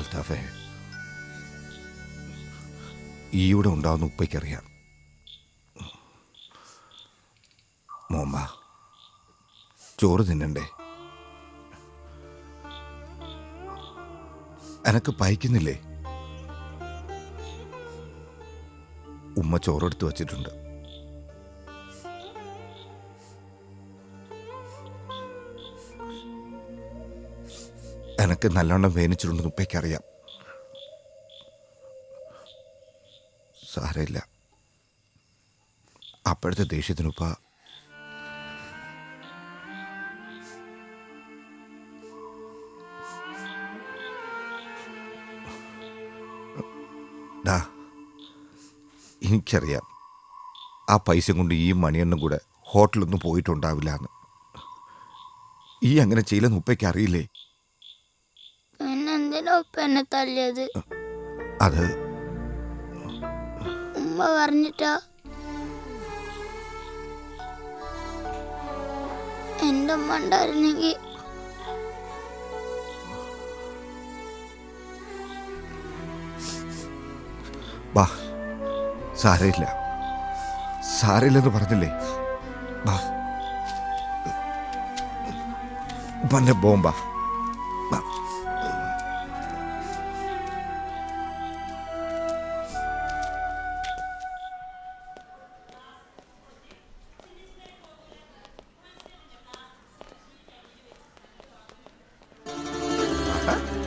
അൽത്താഫെ ഈ ഇവിടെ ഉണ്ടാവുന്ന ഉപ്പയ്ക്കറിയാം. മോമ്മ ചോറ് തിന്നണ്ടേ? എനക്ക് പയക്കുന്നില്ലേ? ഉമ്മ ചോറെടുത്ത് വച്ചിട്ടുണ്ട്. എനക്ക് നല്ലോണം വേനിച്ചിട്ടുണ്ടെന്ന് ഉപ്പയ്ക്കറിയാം. സാരമില്ല. അപ്പോഴത്തെ ദേഷ്യത്തിനുപ്പ എനിക്കറിയാം. ആ പൈസ കൊണ്ട് ഈ മണിയെണ്ണം കൂടെ ഹോട്ടലൊന്നും പോയിട്ടുണ്ടാവില്ല എന്ന് ഈ അങ്ങനെ ചെയ്യില്ലെന്ന് ഉപ്പയ്ക്ക് അറിയില്ലേ ഉപ്പ എന്നെ തല്ലിയത് അത് ഉമ്മ പറഞ്ഞിട്ടാ എന്റെ ഉമ്മ ഉണ്ടായിരുന്നെങ്കിൽ ബാ സാരയില്ല സാരയില്ലെന്ന് പറഞ്ഞില്ലേ ബാ പന്നെ ബോംബ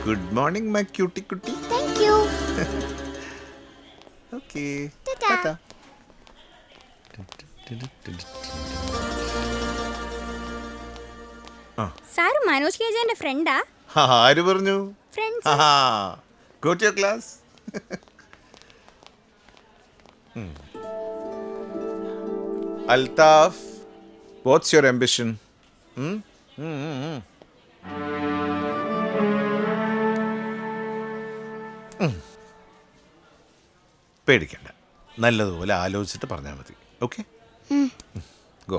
ഗുഡ് മോർണിംഗ് മൈ ക്യൂട്ടി കുട്ടി thank you okay. Sir Manoj K ജെന്റെ ഫ്രണ്ടാ ആര് പറഞ്ഞു? Friends go to your class Althaf what's your ambition? പേടിക്കണ്ട. നല്ലതുപോലെ ആലോചിച്ചിട്ട് പറഞ്ഞാൽ മതി. ഓക്കെ? ഗോ.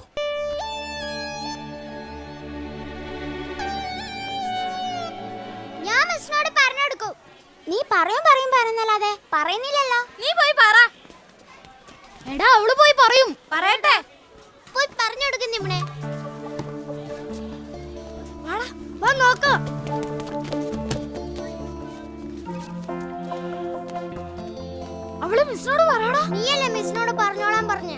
ഞാൻ മിസ്സിനോട് പറഞ്ഞെടുക്കും. നീ പറയും പറയും പറയുന്നല്ലാതെ പറയുന്നില്ലല്ലോ. നീ പോയി പറ. എടാ അവൾ പോയി പറയും. പറയട്ടെ. പോയി പറഞ്ഞെടുക്കും നിമ്മനെ. വാ നോക്കാം. അവൾ മിസ്സിനോട് പറയടാ. നീയല്ലേ മിസ്സിനോട് പറഞ്ഞോളാൻ പറഞ്ഞേ?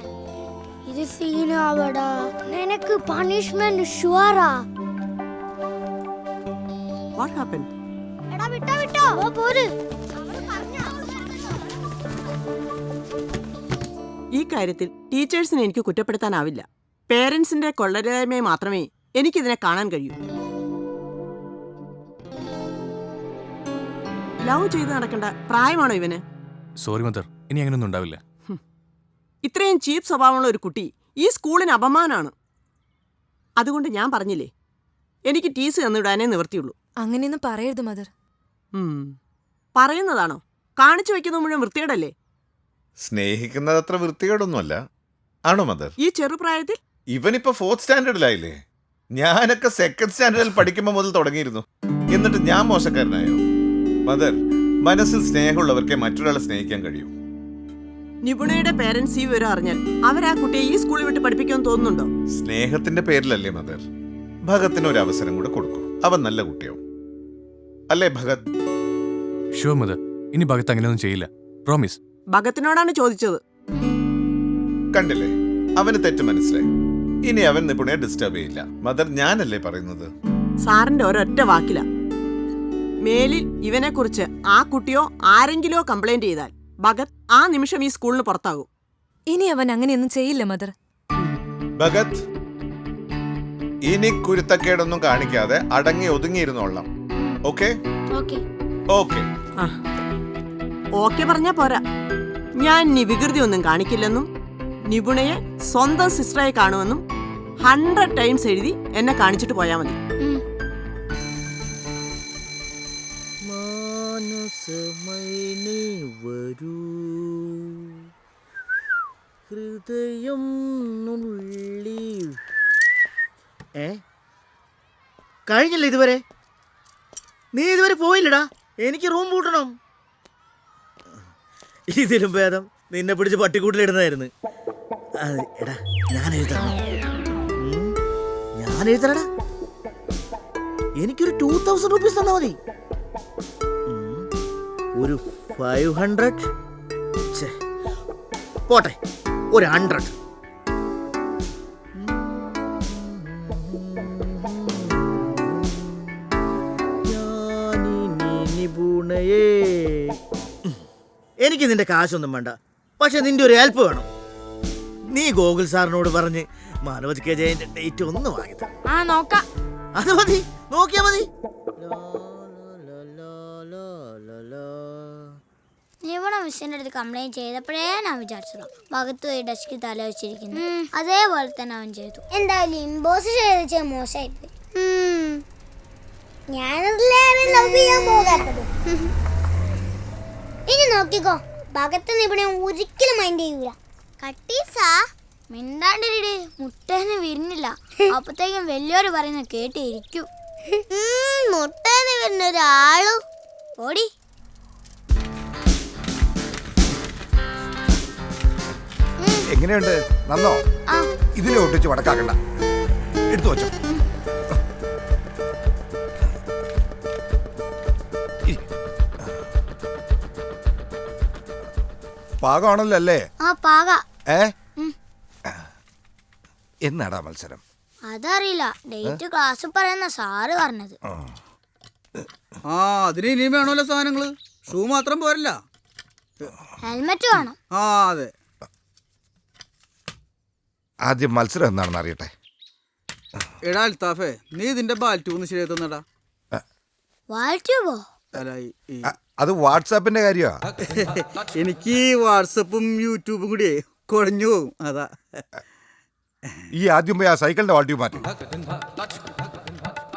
ഇത് സീനാവടാ നിനക്ക് പണിഷ്മെന്റ് ഷുവറാ വാട്ട് ഹാപ്പൻ എടാ വിട്ടോ വിട്ടോ. ഓ പോര്. ഈ കാര്യത്തിൽ ടീച്ചേഴ്സിനെ എനിക്ക് കുറ്റപ്പെടുത്താനാവില്ല. പേരൻസിന്റെ കൊള്ളരായ്മയെ മാത്രമേ എനിക്കിതിനെ കാണാൻ കഴിയൂ. ലവ് ചെയ്ത് നടക്കേണ്ട പ്രായമാണോ ഇവന്? സോറി മദർ ഇനി അങ്ങനെയൊന്നും ഉണ്ടാവില്ല. ഇത്രയും ചീപ്പ് സ്വഭാവമുള്ള ഒരു കുട്ടി ഈ സ്കൂളിന് അപമാനമാണ് അതുകൊണ്ട് ഞാൻ പറഞ്ഞില്ലേ എനിക്ക് ടീസ് തന്നിടാനേ നിവർത്തിയുള്ളൂ അങ്ങനെയൊന്നും പറയരുത് മദർ പറയുന്നതാണോ? കാണിച്ചു വെക്കുന്ന മുഴുവൻ വൃത്തികേടല്ലേ? സ്നേഹിക്കുന്നത് അത്ര വൃത്തികേടൊന്നുമല്ല. ആണോ മദർ ഈ ചെറുപ്രായത്തിൽ? ഇവനിപ്പോ ഫോർത്ത് സ്റ്റാൻഡേർഡിലായില്ലേ ഞാനൊക്കെ സെക്കൻഡ് സ്റ്റാൻഡേർഡിൽ പഠിക്കുമ്പോൾ മുതൽ തുടങ്ങിയിരുന്നു. എന്നിട്ട് ഞാൻ മോശക്കാരനായോ? മദർ മനസ്സിൽ സ്നേഹമുള്ളവർക്കേ മറ്റൊരാളെ സ്നേഹിക്കാൻ കഴിയൂ. നിപുണയുടെ പേരൻസ് ഈ വിവരം അറിഞ്ഞാൽ അവരാ കുട്ടിയെ ഈ സ്കൂളിൽ വിട്ട് പഠിപ്പിക്കാൻ തോന്നുന്നുണ്ടോ? സ്നേഹത്തിന്റെ പേരിലല്ലേ മദർ ഭഗത്തിന് ഒരു അവസരം കൂടെ കൊടുക്കും. അവൻ നല്ല കുട്ടിയാവും. അല്ലേ ഭഗത്? ഷുവർ മദർ ഇനി ഭഗത്ത് അങ്ങനെയൊന്നും ചെയ്യില്ല. പ്രോമിസ് ഭഗത്തിനോടാണ് ചോദിച്ചത്. കണ്ടില്ലേ? അവന് തെറ്റ് മനസ്സിലായി. ഇനി അവൻ നിപുണയെ ഡിസ്റ്റർബ് ചെയ്യില്ല. മദർ ഞാനല്ലേ പറയുന്നത്? സാറിന്റെ ഒരൊറ്റ വാക്കില. മേലിൽ ഇവനെക്കുറിച്ച് ആ കുട്ടിയോ ആരെങ്കിലോ കംപ്ലൈന്റ് ചെയ്താൽ ഭഗത് ആ നിമിഷം ഈ സ്കൂളിന് പുറത്താകും. ഇനി അവൻ അങ്ങനെയൊന്നും ചെയ്യില്ല മദർ. ഭഗത് ഇനി കുരുത്തക്കേടൊന്നും കാണിക്കാതെ അടങ്ങി ഒതുങ്ങിയിരുന്നോളാം ഓക്കെ ഓക്കെ ഓക്കെ ആ. ഓക്കെ പറഞ്ഞാ പോരാ. ഞാൻ ഇനി വികൃതി ഒന്നും കാണിക്കില്ലെന്നും നിപുണയെ സ്വന്തം സിസ്റ്ററായി കാണുമെന്നും ഹൺഡ്രഡ് ടൈംസ് എഴുതി എന്നെ കാണിച്ചിട്ട് പോയാൽ മതി. വരൂ. ഹൃദയം ഏ? കഴിഞ്ഞില്ല ഇതുവരെ? നീ ഇതുവരെ പോയില്ലടാ. എനിക്ക് റൂം പൂട്ടണം. ഇതിലും ഭേദം നിന്നെ പിടിച്ച് പട്ടിക്കൂട്ടിലിടുന്നതായിരുന്നു. എടാ ഞാൻ എഴുതണം. ഞാൻ എഴുതണടാ. എനിക്കൊരു ടൂ തൗസൻഡ് റുപ്പീസ് തന്നാ മതി. ഒരു ഫൈവ് ഹൺഡ്രഡ് പോട്ടെ ഒരു ഹൺഡ്രഡ് എനിക്ക് നിന്റെ കാശൊന്നും വേണ്ട. പക്ഷെ നിന്റെ ഒരു ഹെൽപ്പ് വേണം. നീ ഗോകുൽ സാറിനോട് പറഞ്ഞ് മനോജ് കെ ജയന്റെ ഡേറ്റ് ഒന്ന് വാങ്ങി ആ നോക്കാം. അത് മതി നോക്കിയാ മതി. നിയമണ മിസ്സിന്റെ അടുത്ത് കംപ്ലൈന്റ് ചെയ്തപ്പോഴേ ഞാൻ വിചാരിച്ചതാ. ഭഗത്ത് പോയി ഡെസ്കിൽ തല വെച്ചിരിക്കുന്നു. അതേപോലെ തന്നെ അവൻ ചെയ്തു. എന്തായാലും ഇമ്പോസ് ചെയ്ത് മോശമായി ഞാനതിലേറെ ലവ് ചെയ്യാൻ പോകാത്തത്. ഇനി നോക്കിക്കോ ഭഗത്ത് നിപുണ ഒരിക്കലും മൈൻഡ് ചെയ്യൂല. കട്ടീസാ. മിണ്ടാണ്ടിരിടി. മുട്ടേന്ന് വിരിഞ്ഞില്ല അപ്പത്തേക്കും വലിയവര് പറയുന്ന കേട്ടിരിക്കും. മുട്ടേന്ന് വരുന്ന ഒരാളു ഓടി. എങ്ങനെയുണ്ട്? നന്നോ? ആ. ഇതിനെ ഒട്ടിച്ച് വടക്കാക്കണ്ട. എടുത്തു വച്ചോ. പാകമാണല്ലോ അല്ലേ ആ പാക. ഏ? എന്നാടാ മത്സരം? അതറിയില്ല. ഡേറ്റ് ക്ലാസ് പറയുന്ന സാറ് പറഞ്ഞത്. ആ അതിന് ഇനിയും വേണമല്ലോ സാധനങ്ങൾ. ഷൂ മാത്രം പോരല്ല. ഹെൽമെറ്റ് വേണം. ആ അതെ. ആദ്യം മത്സരം എന്താണെന്ന് അറിയട്ടെ. എടാ അൽത്താഫേ നീ ഇതിന്റെ ബാൽറ്റ് ഒന്ന് ശരിയായി തന്നടാ. അല്ല ഈ- ഈ- അ- അത് വാട്സാപ്പിന്റെ കാര്യമാ എനിക്ക് ഈ വാട്സപ്പും യൂട്യൂബും കൂടി കുഴഞ്ഞു പോകും അതാ. ഈ ആദ്യം പോയി ആ സൈക്കിളിന്റെ വാൾട്ടി മാറ്റി.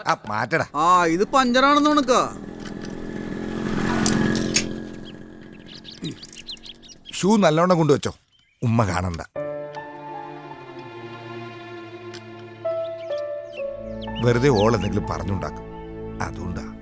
ആ മാറ്റടാ. ആ ഇത് പഞ്ചറാണെന്ന് ഉണക്കാ. ഷൂ നല്ലോണം കൊണ്ടുവച്ചോ. ഉമ്മ കാണണ്ട. വെറുതെ ഓൾ എന്തെങ്കിലും പറഞ്ഞുണ്ടാക്കും. അതുകൊണ്ടാ.